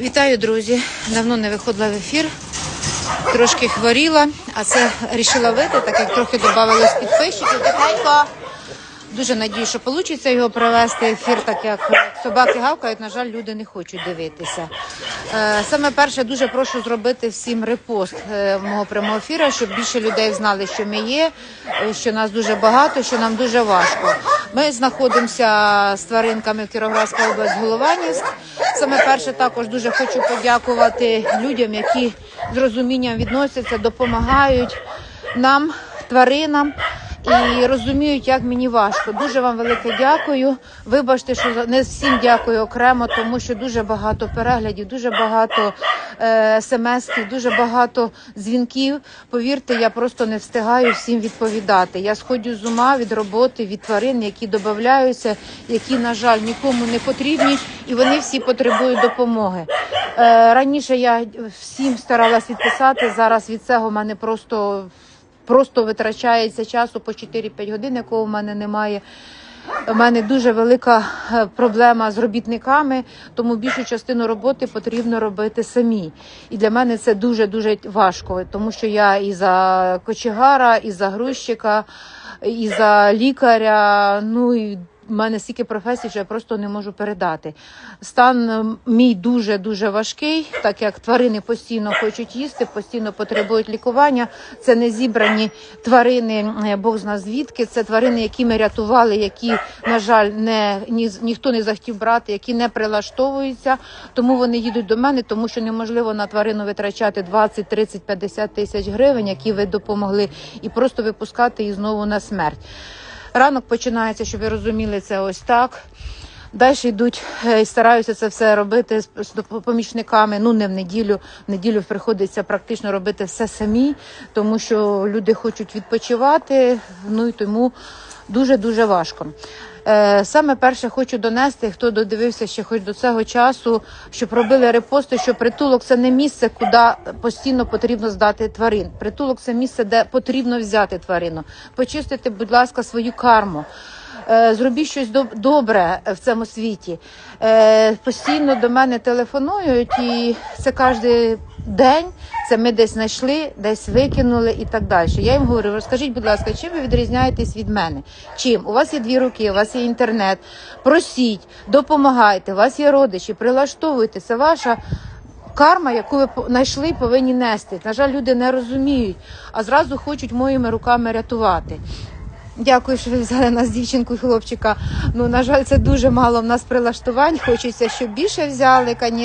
Вітаю, друзі! Давно не виходила в ефір. Трошки хворіла, а це рішила вийти, так як трохи додавалось підписчиків. Тихенько. Дуже надію, що вийде його провести ефір, так як собаки гавкають, на жаль, люди не хочуть дивитися. Е, Саме перше, дуже прошу зробити всім репост е, мого прямого ефіру, щоб більше людей знали, що ми є, е, що нас дуже багато, що нам дуже важко. Ми знаходимося з тваринками в Кіровоградська область Голованівськ. Саме перше також дуже хочу подякувати людям, які з розумінням відносяться, допомагають нам, тваринам. І розуміють, як мені важко. Дуже вам велике дякую. Вибачте, що не всім дякую окремо, тому що дуже багато переглядів, дуже багато е, смс-ків, дуже багато дзвінків. Повірте, я просто не встигаю всім відповідати. Я сходжу з ума від роботи, від тварин, які додаються, які, на жаль, нікому не потрібні, і вони всі потребують допомоги. Е, раніше я всім старалась відписати. Зараз від цього в мене просто просто витрачається часу по 4-5 годин, якого в мене немає. У мене дуже велика е, проблема з робітниками, тому більшу частину роботи потрібно робити самі. І для мене це дуже дуже важко, тому що я і за кочегара, і за грузчика, і за лікаря. Ну і в мене стільки професій, що я просто не можу передати. Стан е, мій дуже дуже важкий, так як тварини постійно хочуть їсти, постійно потребують лікування. Це не зібрані тварини, е, Бог зна звідки. Це тварини, які ми рятували, які, на жаль, не ні, ніхто не захотів брати, які не прилаштовуються. Тому вони їдуть до мене, тому що неможливо на тварину витрачати 20, 30, 50 тисяч гривень, які ви допомогли, і просто випускати її знову на смерть. Ранок починається, щоб ви розуміли, це ось так. Далі йдуть е, і стараюся це все робити з помічниками. Ну не в неділю. В неділю приходиться практично робити все самі, тому що люди хочуть відпочивати. Ну і тому дуже дуже важко. Е, Саме перше хочу донести, хто додивився ще хоч до цього часу, щоб робили репости, що притулок це не місце, куди постійно потрібно здати тварин. Притулок це місце, де потрібно взяти тварину. Почистити, будь ласка, свою карму. Е, Зробіть щось доб- добре в цьому світі. Е, Постійно до мене телефонують, і це кожен день. Це ми десь знайшли, десь викинули і так далі. Я їм говорю, розкажіть, будь ласка, чим ви відрізняєтесь від мене? Чим? У вас є дві руки, у вас є інтернет. Просіть, допомагайте, у вас є родичі, прилаштовуйте. Це ваша карма, яку ви знайшли, повинні нести. На жаль, люди не розуміють, а зразу хочуть моїми руками рятувати. Дякую, що ви взяли нас дівчинку і хлопчика. Ну на жаль, це дуже мало в нас прилаштувань. Хочеться, щоб більше взяли,